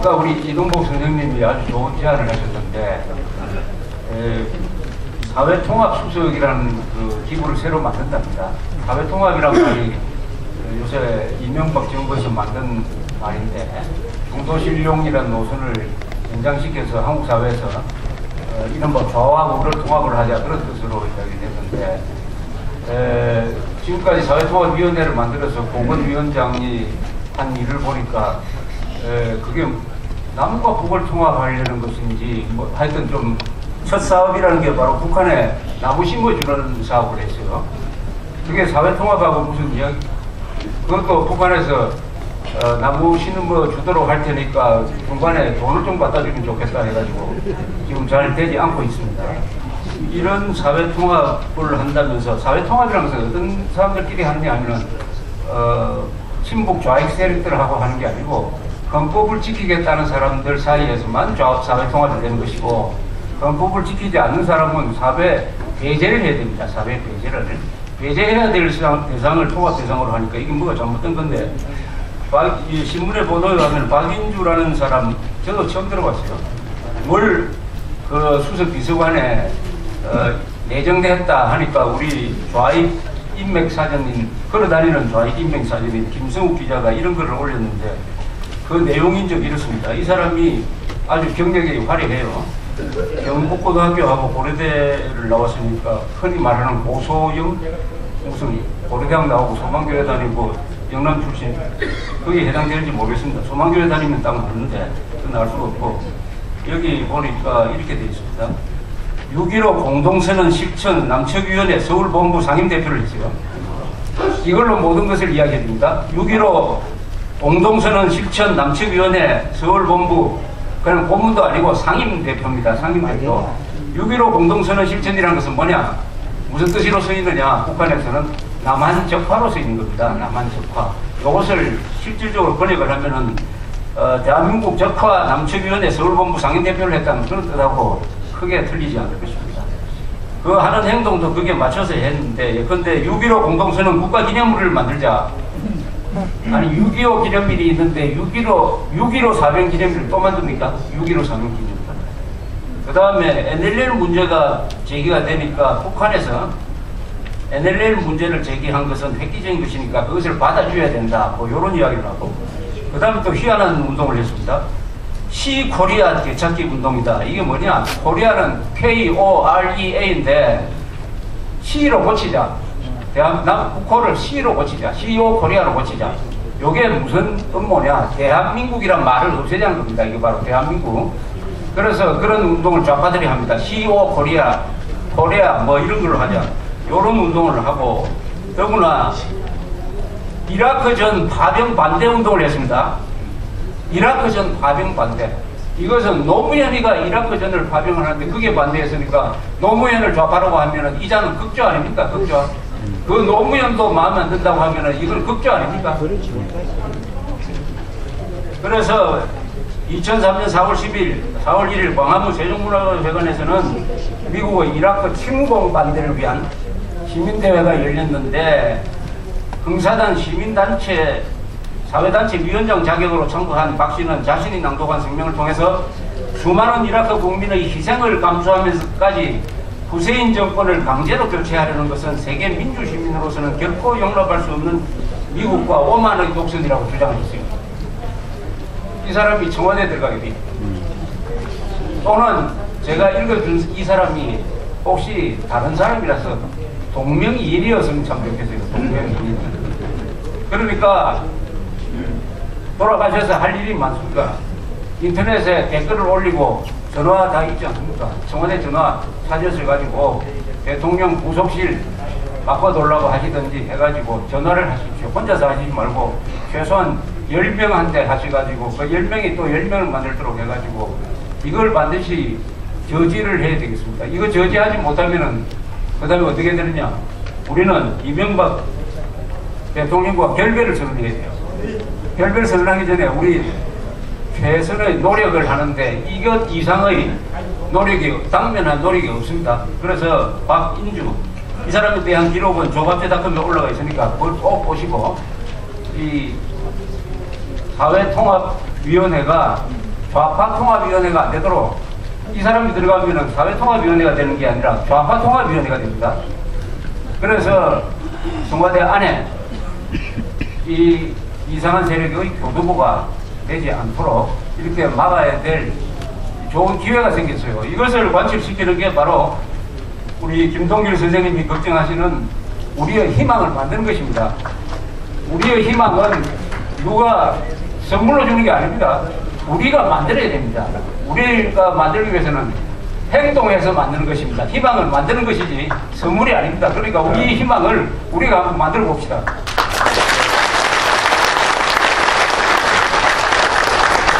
아까 우리 이동복 선생님이 아주 좋은 제안을 하셨는데 에, 사회통합수석이라는 그 기구를 새로 만든답니다. 사회통합이라는 말이 그 요새 이명박 정부에서 만든 말인데 중도실용이라는 노선을 연장시켜서 한국 사회에서 어, 이른바 좌와 우를 통합을 하자 그런 뜻으로 이야기 됐는데 에, 지금까지 사회통합위원회를 만들어서 공원위원장이 한 일을 보니까 에, 그게 남과 북을 통합하려는 것인지 뭐 하여튼 좀 첫 사업이라는 게 바로 북한에 나무 심어주는 사업을 했어요. 그게 사회통합하고 무슨 이야기 그것도 북한에서 어, 나무 심는 거 주도록 할 테니까 중간에 돈을 좀 갖다 주면 좋겠다 해가지고 지금 잘 되지 않고 있습니다. 이런 사회통합을 한다면서 사회통합이라는 것은 어떤 사람들끼리 하는 게 아니라 어, 친북 좌익 세력들하고 하는 게 아니고 헌법을 지키겠다는 사람들 사이에서만 좌, 사회 통합이 되는 것이고 헌법을 지키지 않는 사람은 사회 배제를 해야 됩니다. 사회 배제를 배제해야 될 대상, 대상을 통합 대상으로 하니까 이게 뭐가 잘못된 건데 박, 이 신문에 보도에 가면 박인주라는 사람 저도 처음 들어봤어요. 뭘 그 수석 비서관에 어, 내정됐다 하니까 우리 좌익 인맥 사전인 걸어다니는 좌익 인맥 사전인 김성욱 기자가 이런 글을 올렸는데 그 내용인 적 이렇습니다. 이 사람이 아주 경력이 화려해요. 경북고등학교하고 고려대를 나왔으니까 흔히 말하는 고소영 무슨 고려대학 나오고 소망교회 다니고 영남 출신 거기에 해당되는지 모르겠습니다. 소망교회 다니면 딱 맞는데 그건 알 수가 없고 여기 보니까 이렇게 되어 있습니다. 6.15 공동선언 실천 남측위원회 서울본부 상임대표를 했어요. 이걸로 모든 것을 이야기해 줍니다. 6.15 공동선언 실천 남측위원회 서울본부 그냥 고문도 아니고 상임 대표입니다. 상임 대표. 6.15 공동선언 실천이라는 것은 뭐냐? 무슨 뜻으로 쓰이느냐? 북한에서는 남한 적화로 쓰이는 겁니다. 남한 적화. 이것을 실질적으로 번역을 하면은 어, 대한민국 적화 남측위원회 서울본부 상임대표를 했다는 그런 뜻하고 크게 틀리지 않을 것입니다. 그 하는 행동도 그게 맞춰서 했는데 예컨대 6.15 공동선언 국가기념물을 만들자. 아니 6.25 기념일이 있는데 6.15 6.15 사병 기념일을 또 만듭니까? 6.15 사병 기념일. 그 다음에 NLL 문제가 제기가 되니까 북한에서 NLL 문제를 제기한 것은 획기적인 것이니까 그것을 받아줘야 된다. 뭐 이런 이야기를 하고 그 다음에 또 희한한 운동을 했습니다. 시 코리아 되찾기 운동이다. 이게 뭐냐? 코리아는 K-O-R-E-A인데 C로 고치자. 대한, 남, 국호를 C로 고치자. CO 코리아로 고치자. 요게 무슨 음모냐? 대한민국이란 말을 없애자는 겁니다. 이게 바로 대한민국. 그래서 그런 운동을 좌파들이 합니다. CO 코리아, 코리아 뭐 이런 걸로 하자. 요런 운동을 하고 더구나 이라크 전 파병 반대 운동을 했습니다. 이라크 전 파병 반대. 이것은 노무현이가 이라크 전을 파병을 하는데 그게 반대했으니까 노무현을 좌파라고 하면은 이자는 극조 아닙니까? 극조. 그 노무현도 마음에 안 든다고 하면은 이건 극조 아닙니까? 그래서 2003년 4월 10일, 4월 1일 광화문 세종문화회관에서는 미국의 이라크 침공 반대를 위한 시민대회가 열렸는데 흥사단 시민단체 사회단체 위원장 자격으로 청구한 박 씨는 자신이 낭독한 성명을 통해서 수많은 이라크 국민의 희생을 감수하면서까지 후세인 정권을 강제로 교체하려는 것은 세계 민주 시민으로서는 결코 용납할 수 없는 미국과 오만의 독선이라고 주장했습니다. 이 사람이 청와대에 들어가게 돼. 또는 제가 읽어준 이 사람이 혹시 다른 사람이라서 동명이인이었으면 참 좋겠어요. 동명이인. 그러니까 돌아가셔서 할 일이 많습니다. 인터넷에 댓글을 올리고 전화 다 있지 않습니까? 청와대 전화 사진을 가지고 대통령 부속실 바꿔달라고 하시든지 해가지고 전화를 하십시오. 혼자서 하시지 말고 최소한 10명한테 하셔가지고 그 10명이 또 10명을 만들도록 해가지고 이걸 반드시 저지를 해야 되겠습니다. 이거 저지하지 못하면은 그 다음에 어떻게 되느냐? 우리는 이명박 대통령과 결별을 선언해야 돼요. 결별 선언하기 전에 우리 최선의 노력을 하는데 이것 이상의 노력이 당면한 노력이 없습니다. 그래서 박인주 이 사람에 대한 기록은 조갑제닷컴에 올라가 있으니까 그걸 꼭 보시고 이 사회통합위원회가 좌파 통합위원회가 안 되도록 이 사람이 들어가면은 사회통합위원회가 되는 게 아니라 좌파 통합위원회가 됩니다. 그래서 청와대 안에 이 이상한 세력의 교두보가 되지 않도록 이렇게 막아야 될 좋은 기회가 생겼어요. 이것을 관철시키는 게 바로 우리 김동길 선생님이 걱정하시는 우리의 희망을 만드는 것입니다. 우리의 희망은 누가 선물로 주는 게 아닙니다. 우리가 만들어야 됩니다. 우리가 만들기 위해서는 행동해서 만드는 것입니다. 희망을 만드는 것이지 선물이 아닙니다. 그러니까 우리 희망을 우리가 한번 만들어 봅시다.